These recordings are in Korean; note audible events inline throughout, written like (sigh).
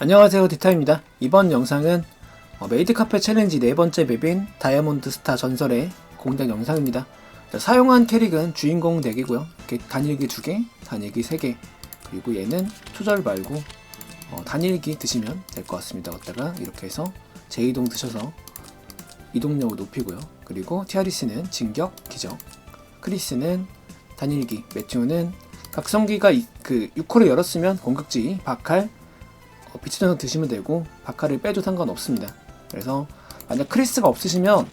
안녕하세요 디타입니다. 이번 영상은 어, 메이드 카페 챌린지 네 번째 맵인 다이아몬드 스타 전설의 공략 영상입니다. 자, 사용한 캐릭은 주인공 4개고요. 이렇게 단일기 2개, 단일기 3개. 그리고 얘는 초절 말고 어, 단일기 드시면 될 것 같습니다. 걷다가 이렇게 해서 재이동 드셔서 이동력을 높이고요. 그리고 티아리스는 진격, 기적. 크리스는 단일기, 매튜는 각성기가 이- 그 6호를 열었으면 공격지, 박칼, 어, 빛의 전선 드시면 되고 바카를 빼도 상관없습니다. 그래서 만약 크리스가 없으시면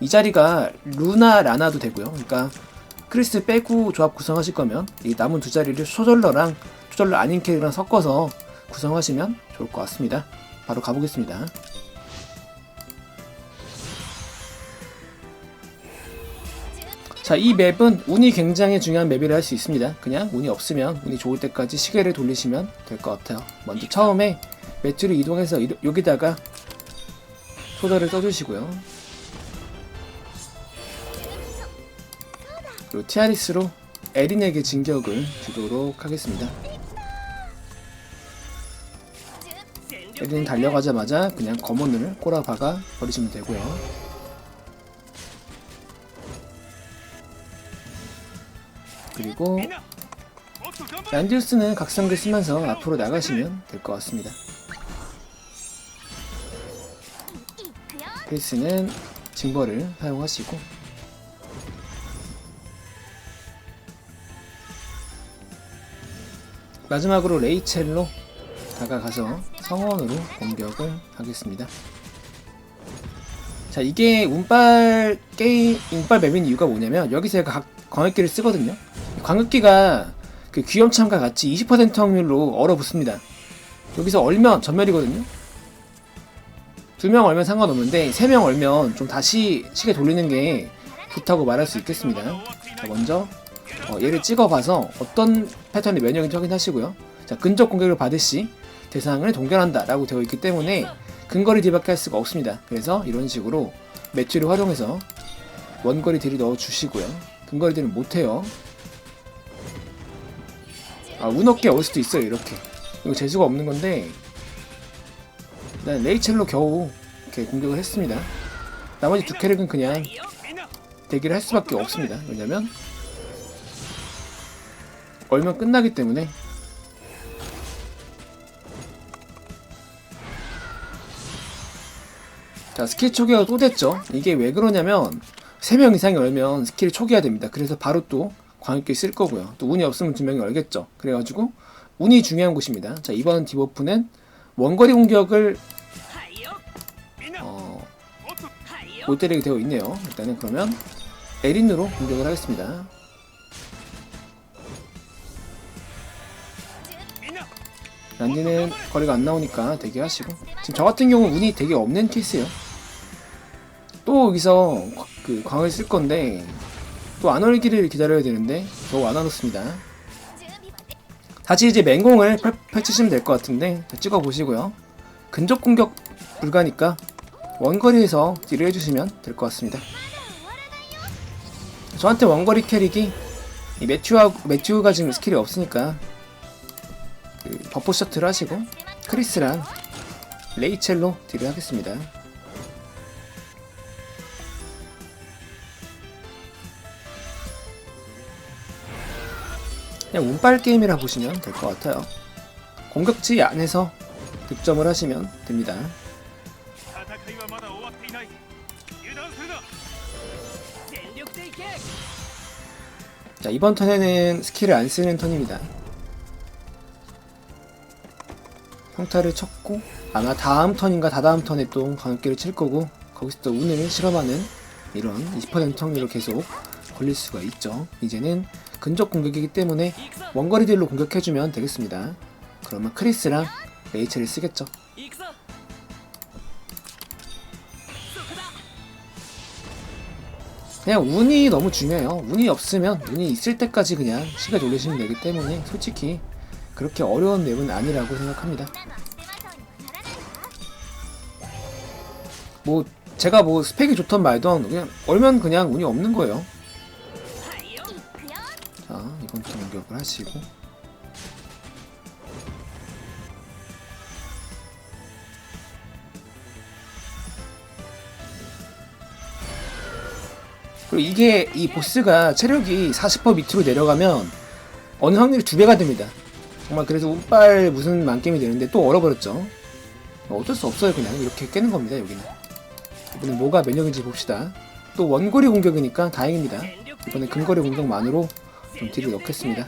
이 자리가 루나 라나도 되고요. 그러니까 크리스 빼고 조합 구성하실 거면 이 남은 두 자리를 초절러랑 초절러 아닌 캐릭이랑 섞어서 구성하시면 좋을 것 같습니다. 바로 가보겠습니다. 자, 이 맵은 운이 굉장히 중요한 맵이라 할 수 있습니다. 그냥 운이 없으면 운이 좋을 때까지 시계를 돌리시면 될 것 같아요. 먼저 처음에 매트를 이동해서 이- 여기다가 소절을 써주시고요. 그리고 티아리스로 에린에게 진격을 주도록 하겠습니다. 에린 달려가자마자 그냥 검언을 꼬라박아 버리시면 되고요. 그리고 란디우스는 각성기 쓰면서 앞으로 나가시면 될 것 같습니다. 페이스는 징벌을 사용하시고 마지막으로 레이첼로 다가가서 성원으로 공격을 하겠습니다. 자 이게 운빨 게임 운빨 맵인 이유가 뭐냐면 여기서 각 광역기를 쓰거든요. 광역기가 그 귀염참과 같이 20% 확률로 얼어붙습니다. 여기서 얼면 전멸이거든요. 두 명 얼면 상관없는데 세 명 얼면 좀 다시 시계 돌리는 게 좋다고 말할 수 있겠습니다. 자, 먼저 어, 얘를 찍어봐서 어떤 패턴의 면역인지 확인하시고요. 자, 근접 공격을 받을 시 대상을 동결한다 라고 되어 있기 때문에 근거리 딜밖에 할 수가 없습니다. 그래서 이런 식으로 매트를 활용해서 원거리 딜을 넣어주시고요. 근거리 딜은 못해요. 아, 운 없게 올 수도 있어요, 이렇게. 이거 재수가 없는 건데, 난 레이첼로 겨우 이렇게 공격을 했습니다. 나머지 두 캐릭은 그냥 대기를 할 수밖에 없습니다. 왜냐면, 얼면 끝나기 때문에, 자, 스킬 초기화가 또 됐죠. 이게 왜 그러냐면, 3명 이상이 얼면 스킬을 초기화 됩니다. 그래서 바로 또 광역기 쓸 거고요. 또 운이 없으면 두 명이 얼겠죠. 그래가지고 운이 중요한 곳입니다. 자 이번 디버프는 원거리 공격을 어, 못 때리게 되어 있네요. 일단은 그러면 에린으로 공격을 하겠습니다. 란디는 거리가 안 나오니까 대기하시고 지금 저 같은 경우 운이 되게 없는 케이스예요. 또 여기서 그 광을 쓸 건데 또 안 얼기를 기다려야 되는데 겨우 안 얼었습니다. 다시 이제 맹공을 펼- 펼치시면 될 것 같은데 자, 찍어 보시고요. 근접 공격 불가니까 원거리에서 딜을 해주시면 될 것 같습니다. 저한테 원거리 캐릭이 이 매튜하 매튜가 지금 스킬이 없으니까 그 버퍼 셔틀 하시고 크리스랑 레이첼로 딜을 하겠습니다. 그냥 운빨 게임이라 보시면 될 것 같아요. 공격지 안에서 득점을 하시면 됩니다. 자, 이번 턴에는 스킬을 안 쓰는 턴입니다. 평타를 쳤고 아마 다음 턴인가 다다음 턴에 또 광역기를 칠 거고 거기서 또 운을 실험하는 이런 20% 확률로 계속 걸릴 수가 있죠. 이제는 근접 공격이기 때문에 원거리 딜로 공격해주면 되겠습니다. 그러면 크리스랑 레이첼을 쓰겠죠. 그냥 운이 너무 중요해요. 운이 없으면 운이 있을 때까지 그냥 시간 돌리시면 되기 때문에 솔직히 그렇게 어려운 맵은 아니라고 생각합니다. 뭐 제가 뭐 스펙이 좋던 말던 그냥 얼면 그냥 운이 없는 거예요. 공격 공격을 하시고 그리고 이게 이 보스가 체력이 40% 밑으로 내려가면 어느 확률이 두 배가 됩니다. 정말 그래서 운빨 무슨 만겜이 되는데 또 얼어버렸죠. 어쩔 수 없어요 그냥 이렇게 깨는 겁니다 여기는. 이번에 뭐가 면역인지 봅시다. 또 원거리 공격이니까 다행입니다. 이번에 근거리 공격만으로 좀 딜을 넣겠습니다.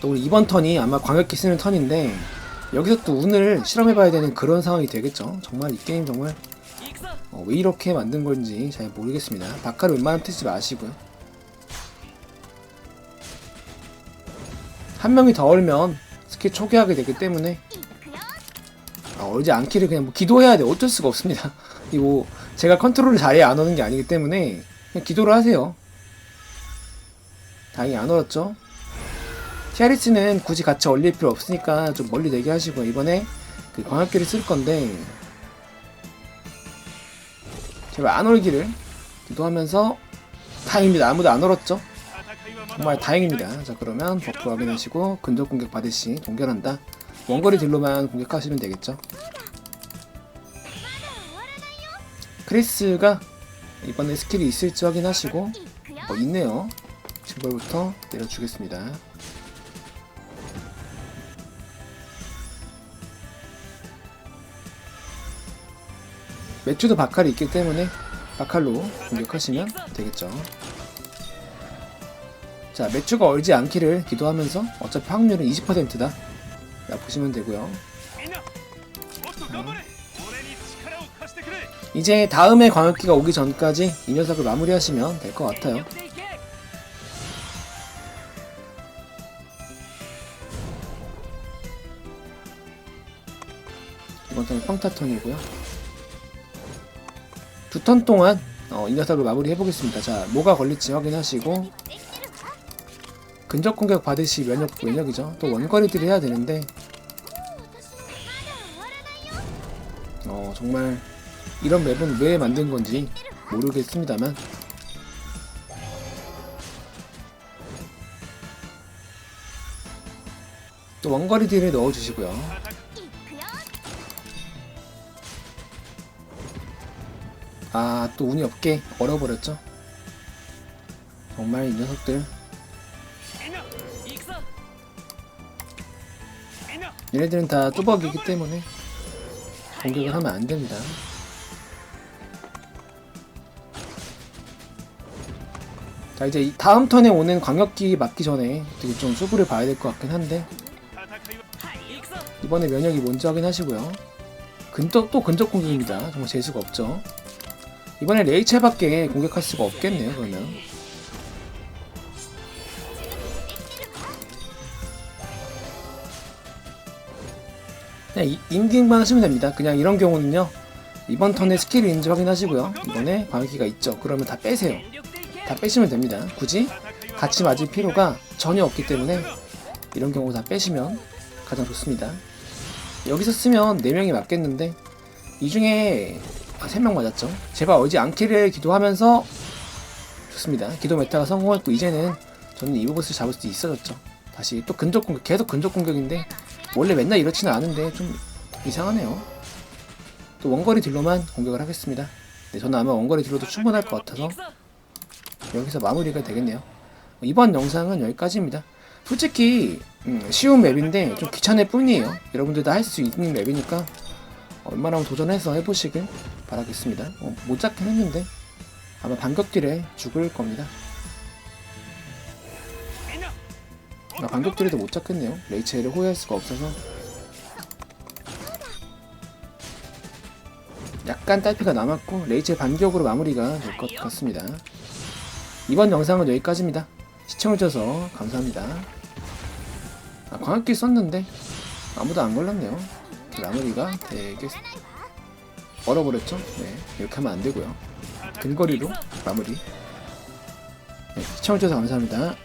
또 우리 이번 턴이 아마 광역기 쓰는 턴인데 여기서 또 운을 실험해봐야 되는 그런 상황이 되겠죠. 정말 이 게임 정말 어, 왜 이렇게 만든 건지 잘 모르겠습니다. 바카를 웬만하면 트지 마시고요. 한 명이 더 얼면 스킬 초기하게 되기 때문에 아, 얼지 않기를 그냥 뭐 기도해야 돼. 어쩔 수가 없습니다. (laughs) 이거 제가 컨트롤을 잘해야 안 오는 게 아니기 때문에 그냥 기도를 하세요. 다행히 안 얼었죠. 티아리스는 굳이 같이 얼릴 필요 없으니까 좀 멀리 대기 하시고 이번에 그 광학기를 쓸 건데 제발 안 얼기를 기도하면서 다행입니다. 아무도 안 얼었죠. 정말 다행입니다. 자 그러면 버프 확인하시고 근접 공격 받으시 동결한다. 원거리 딜로만 공격하시면 되겠죠. 크리스가 이번에 스킬이 있을지 확인하시고 어, 있네요. 징벌부터 내려주겠습니다. 매추도 바칼이 있기 때문에 바칼로 공격하시면 되겠죠. 자, 매추가 얼지 않기를 기도하면서 어차피 확률은 20%다. 자, 보시면 되고요. み 이제 다음에 광역기가 오기 전까지 이 녀석을 마무리하시면 될 것 같아요. 이번 턴은 평타턴이고요. 두 턴 동안 어, 이 녀석을 마무리 해보겠습니다. 자, 뭐가 걸릴지 확인하시고 근접 공격 받으시 면역 면역이죠. 또 원거리들이 해야 되는데 어 정말 이런 맵은 왜 만든 건지 모르겠습니다만. 또 원거리 딜을 넣어주시고요. 아 또 운이 없게 얼어버렸죠? 정말 이 녀석들. 얘네들은 다 뚜벅이기 때문에 공격을 하면 안됩니다. 자 이제 다음 턴에 오는 광역기 맞기 전에 되게 좀 수부를 봐야 될 것 같긴 한데. 이번에 면역이 뭔지 확인하시고요. 근접 또 근접 공격입니다. 정말 재수가 없죠. 이번에 레이첼밖에 공격할 수가 없겠네요 그러면. 그냥 인딩만 하시면 됩니다. 그냥 이런 경우는요. 이번 턴에 스킬 인지 확인하시고요. 이번에 광역기가 있죠. 그러면 다 빼세요. 다 빼시면 됩니다. 굳이 같이 맞을 필요가 전혀 없기 때문에 이런 경우 다 빼시면 가장 좋습니다. 여기서 쓰면 4명이 맞겠는데 이 중에 아, 3명 맞았죠. 제발 어지 않기를 기도하면서 좋습니다. 기도 메타가 성공했고 이제는 저는 이브보스를 잡을 수도 있어졌죠. 다시 또 근접 공격 계속 근접 공격인데 원래 맨날 이렇지는 않은데 좀 이상하네요. 또 원거리 딜로만 공격을 하겠습니다. 네, 저는 아마 원거리 딜로도 충분할 것 같아서 여기서 마무리가 되겠네요. 이번 영상은 여기까지입니다. 솔직히 음, 쉬운 맵인데 좀 귀찮을 뿐이에요. 여러분들도 할 수 있는 맵이니까 얼마나면 도전해서 해보시길 바라겠습니다. 어, 못 잡긴 했는데 아마 반격딜에 죽을 겁니다. 나 반격딜에도 못 잡겠네요. 레이첼을 호위할 수가 없어서 약간 딸피가 남았고 레이첼 반격으로 마무리가 될 것 같습니다. 이번 영상은 여기까지입니다. 시청해주셔서 감사합니다. 아, 광학기 썼는데 아무도 안 걸렸네요. 이렇게 마무리가 되겠... 얼어버렸죠? 네, 이렇게 하면 안 되고요. 근거리로 마무리. 네, 시청해주셔서 감사합니다.